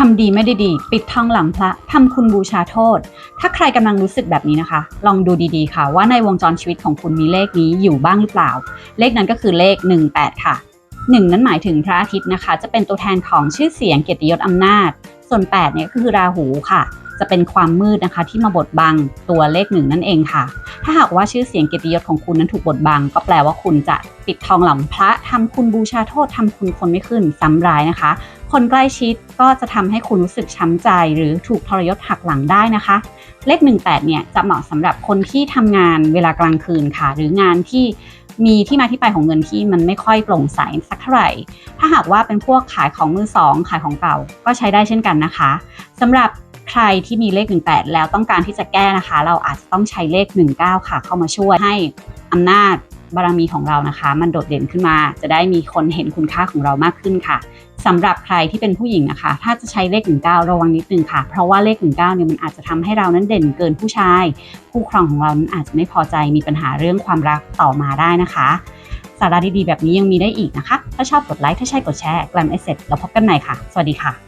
ทำดีไม่ได้ดี ปิดทองหลังพระทำคุณบูชาโทษ ถ้าใครกำลังรู้สึกแบบนี้นะคะ ลองดูดีๆค่ะ ว่าในวงจรชีวิตของคุณมีเลขนี้อยู่บ้างหรือเปล่า เลขนั้นก็คือเลข 18 ค่ะ 1 นั้นหมายถึงพระอาทิตย์นะคะ จะเป็นตัวแทนของชื่อเสียงเกียรติยศอำนาจ ส่วน8เนี่ยก็คือราหูค่ะ จะเป็นความมืดนะคะ ที่มาบดบังตัวเลขหนึ่งนั่นเองค่ะ ถ้าหากว่าชื่อเสียงเกียรติยศของคุณนั้นถูกบดบัง ก็แปลว่าคุณจะปิดทองหลังพระทำคุณบูชาโทษทำคุณคนไม่ขึ้นซ้ำร้ายนะคะ คนใกล้ชิดก็จะทำให้คุณรู้สึกช้ำใจ หรือถูกทรยศหักหลังได้นะคะ เลข 18 เนี่ยจะเหมาะสำหรับคนที่ทำงานเวลากลางคืนค่ะ หรืองานที่มีที่มาที่ไปของเงินที่มันไม่ค่อยโปร่งใสสักเท่าไหร่ ถ้าหากว่าเป็นพวกขายของมือสองขายของเก่าก็ใช้ได้เช่นกันนะคะสำหรับ ใครที่มีเลข 18 แล้วต้องการที่จะแก้นะคะ เราอาจจะต้องใช้เลข 19 ค่ะเข้ามาช่วยให้อำนาจบารมีของเรานะคะ มันโดดเด่นขึ้นมา จะได้มีคนเห็นคุณค่าของเรามากขึ้นค่ะสำหรับใครที่เป็นผู้หญิงนะคะ ถ้าจะใช้เลข 19 ระวังนิดนึงค่ะ เพราะว่าเลข 19 เนี่ยมันอาจจะทำให้เรานั้นเด่นเกินผู้ชาย คู่ครองของเรานั้นอาจจะไม่พอใจมีปัญหาเรื่องความรักต่อมาได้นะคะ สาระดีๆแบบนี้ยังมีได้อีกนะคะ ถ้าชอบกดไลค์ถ้าใช่กดแชร์แกลมเอเซ็ตแล้วพบกันใหม่ค่ะ สวัสดีค่ะ